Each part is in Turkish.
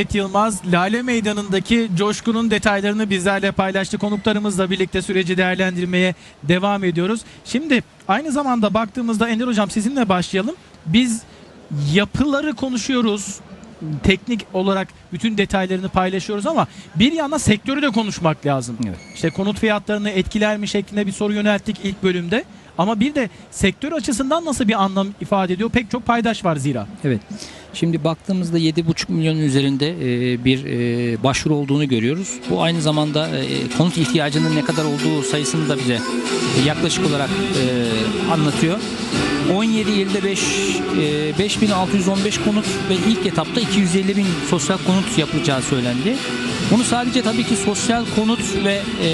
Evet Yılmaz, Lale Meydanı'ndaki coşkunun detaylarını bizlerle paylaştı. Konuklarımızla birlikte süreci değerlendirmeye devam ediyoruz. Şimdi aynı zamanda baktığımızda Ender Hocam sizinle başlayalım. Biz yapıları konuşuyoruz. Teknik olarak bütün detaylarını paylaşıyoruz ama bir yandan sektörü de konuşmak lazım. Evet. İşte konut fiyatlarını etkiler mi şeklinde bir soru yönelttik ilk bölümde. Ama bir de sektör açısından nasıl bir anlam ifade ediyor? Pek çok paydaş var zira. Evet. Şimdi baktığımızda 7,5 milyonun üzerinde e, bir e, başvuru olduğunu görüyoruz. Bu aynı zamanda e, konut ihtiyacının ne kadar olduğu sayısını da bize yaklaşık olarak anlatıyor. 17 ilde 5 e, 5615 konut ve ilk etapta 250 bin sosyal konut yapılacağı söylendi. Bunu sadece tabii ki sosyal konut ve e,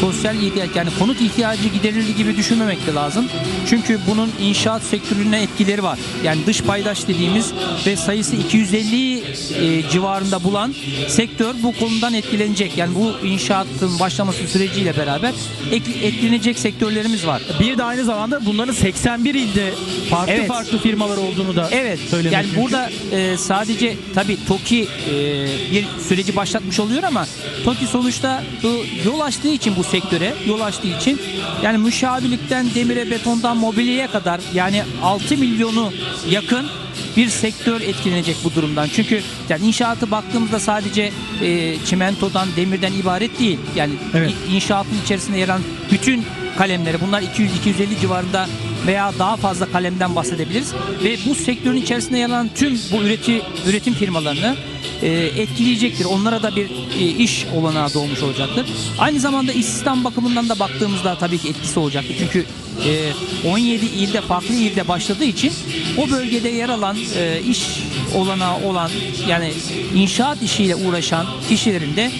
sosyal ihtiyaç yani konut ihtiyacı giderildi gibi düşünmemek de lazım. Çünkü bunun inşaat sektörüne etkileri var. Yani dış paydaş dediğimiz ve sayısı 250 e, civarında bulan sektör bu konudan etkilenecek. Yani bu inşaatın başlaması süreciyle beraber ek- etkilenecek sektörlerimiz var. Bir de aynı zamanda bunların 81 ilde farklı Evet. farklı firmalar olduğunu da Evet. söylemek yani mümkün. burada e, sadece tabii TOKİ e, bir süreci başlatmış oluyor ama TOKİ sonuçta bu yol açtığı için bu sektöre yol açtığı için yani müşavirlikten demire betondan mobilyaya kadar yani 6 milyonu yakın bir sektör etkilenecek bu durumdan. Çünkü yani inşaatı baktığımızda sadece e, çimentodan, demirden ibaret değil. Yani Evet. inşaatın içerisinde yer alan bütün kalemleri bunlar 200-250 civarında veya daha fazla kalemden bahsedebiliriz. Ve bu sektörün içerisinde yer alan tüm bu üreti, üretim firmalarını e, etkileyecektir. Onlara da bir e, iş olanağı doğmuş olacaktır. Aynı zamanda istihdam bakımından da baktığımızda tabii ki etkisi olacaktır. Çünkü e, 17 ilde farklı ilde başladığı için o bölgede yer alan e, iş olanağı olan yani inşaat işiyle uğraşan kişilerin de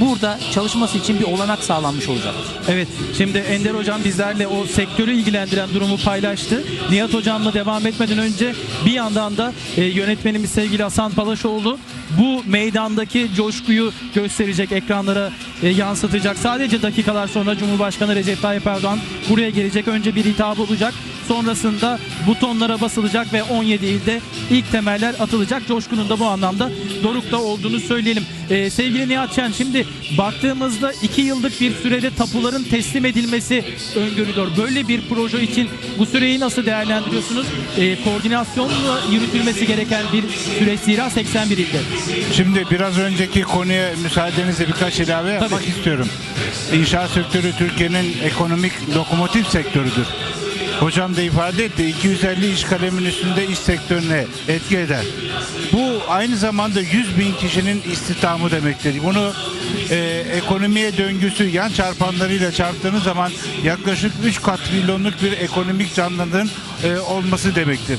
burada çalışması için bir olanak sağlanmış olacaktır. Evet şimdi Ender Hocam bizlerle o sektörü ilgilendiren durumu paylaştı. Nihat Hocam'la devam etmeden önce bir yandan da e, yönetmenimiz sevgili Hasan Palaşoğlu bu meydandaki coşkuyu gösterecek ekranlara e, yansıtacak. Sadece dakikalar sonra Cumhurbaşkanı Recep Tayyip Erdoğan buraya gelecek. Önce bir hitap olacak. Sonrasında butonlara basılacak ve 17 ilde ilk temeller atılacak. Coşkunun da bu anlamda dorukta olduğunu söyleyelim. Ee, sevgili Nihat Şen şimdi baktığımızda 2 yıllık bir sürede tapuların teslim edilmesi öngörülüyor. Böyle bir proje için bu süreyi nasıl değerlendiriyorsunuz? Ee, koordinasyonla yürütülmesi gereken bir süreç zira 81 ilde. Şimdi biraz önceki konuya müsaadenizle birkaç ilave yapmak istiyorum. İnşaat sektörü Türkiye'nin ekonomik lokomotif sektörüdür. Hocam da ifade etti 250 iş kalemin üstünde iş sektörüne etki eder. Bu aynı zamanda 100 bin kişinin istihdamı demektir. Bunu e, ekonomiye döngüsü yan çarpanlarıyla çarptığınız zaman yaklaşık 3 kat milyonluk bir ekonomik canlılığın e, olması demektir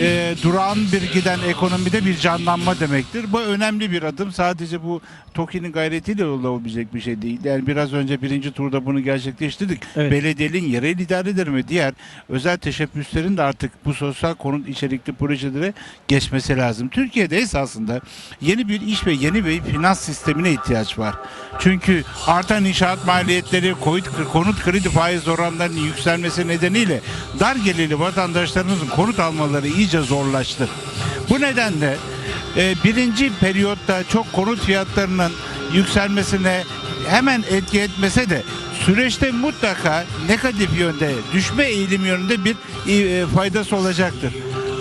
e, durağan bir giden ekonomide bir canlanma demektir. Bu önemli bir adım. Sadece bu TOKİ'nin gayretiyle olabilecek bir şey değil. Yani biraz önce birinci turda bunu gerçekleştirdik. Evet. Belediyenin yerel idareleri ve diğer özel teşebbüslerin de artık bu sosyal konut içerikli projelere geçmesi lazım. Türkiye'de esasında yeni bir iş ve yeni bir finans sistemine ihtiyaç var. Çünkü artan inşaat maliyetleri, konut, konut kredi faiz oranlarının yükselmesi nedeniyle dar gelirli vatandaşlarımızın konut almaları iyice zorlaştı. Bu nedenle e, birinci periyotta çok konut fiyatlarının yükselmesine hemen etki etmese de süreçte mutlaka negatif yönde, düşme eğilim yönünde bir e, faydası olacaktır.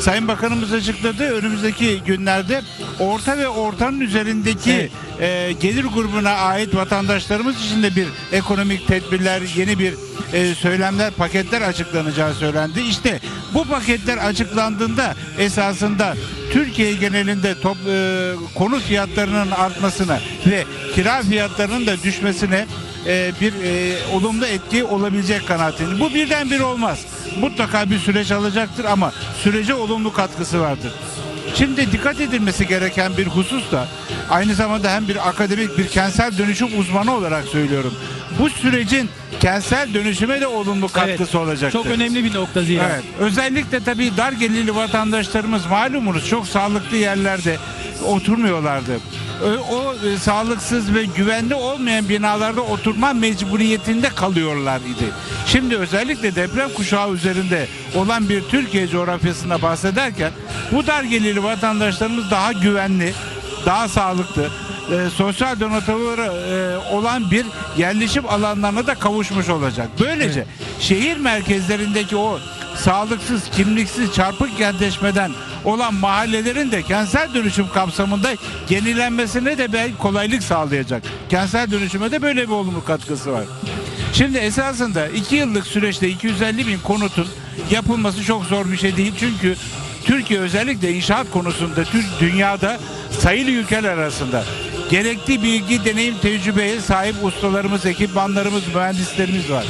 Sayın Bakanımız açıkladı önümüzdeki günlerde orta ve ortanın üzerindeki Evet. E, gelir grubuna ait vatandaşlarımız için de bir ekonomik tedbirler, yeni bir e, söylemler, paketler açıklanacağı söylendi. İşte bu paketler açıklandığında esasında Türkiye genelinde top, e, konut fiyatlarının artmasına ve kira fiyatlarının da düşmesine e, bir e, olumlu etki olabilecek kanaatindeyim. Bu birdenbire olmaz. Mutlaka bir süreç alacaktır ama sürece olumlu katkısı vardır. Şimdi dikkat edilmesi gereken bir husus da aynı zamanda hem bir akademik bir kentsel dönüşüm uzmanı olarak söylüyorum. Bu sürecin kentsel dönüşüme de olumlu katkısı Evet, olacaktır. Çok önemli bir nokta zira. Evet. Özellikle tabii dar gelirli vatandaşlarımız malumunuz çok sağlıklı yerlerde oturmuyorlardı. Ö- O e, sağlıksız ve güvenli olmayan binalarda oturma mecburiyetinde kalıyorlar idi. Şimdi özellikle deprem kuşağı üzerinde olan bir Türkiye coğrafyasına bahsederken bu dar gelirli vatandaşlarımız daha güvenli, daha sağlıklı, e, sosyal donatörleri e, olan bir yerleşim alanlarına da kavuşmuş olacak. Böylece şehir merkezlerindeki o sağlıksız, kimliksiz, çarpık kentleşmeden olan mahallelerin de kentsel dönüşüm kapsamında yenilenmesine de bir kolaylık sağlayacak. Kentsel dönüşüme de böyle bir olumlu katkısı var. Şimdi esasında 2 yıllık süreçte 250 bin konutun yapılması çok zor bir şey değil. Çünkü Türkiye özellikle inşaat konusunda dünyada sayılı ülkeler arasında gerekli bilgi, deneyim, tecrübeye sahip ustalarımız, ekipmanlarımız, mühendislerimiz var.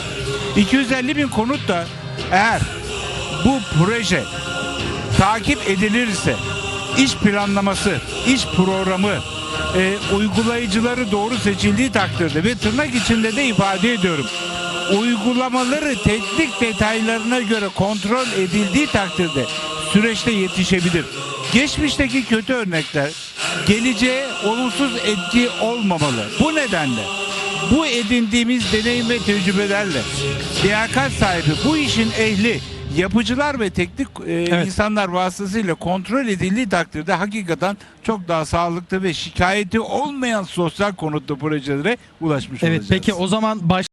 250 bin konut da eğer bu proje takip edilirse iş planlaması, iş programı, e, uygulayıcıları doğru seçildiği takdirde ve tırnak içinde de ifade ediyorum. Uygulamaları teknik detaylarına göre kontrol edildiği takdirde süreçte yetişebilir. Geçmişteki kötü örnekler geleceğe olumsuz etki olmamalı. Bu nedenle bu edindiğimiz deneyim ve tecrübelerle liyakat sahibi bu işin ehli yapıcılar ve teknik e, Evet. insanlar vasıtasıyla kontrol edildiği takdirde hakikaten çok daha sağlıklı ve şikayeti olmayan sosyal konutlu projelere ulaşmış Evet olacağız. peki o zaman baş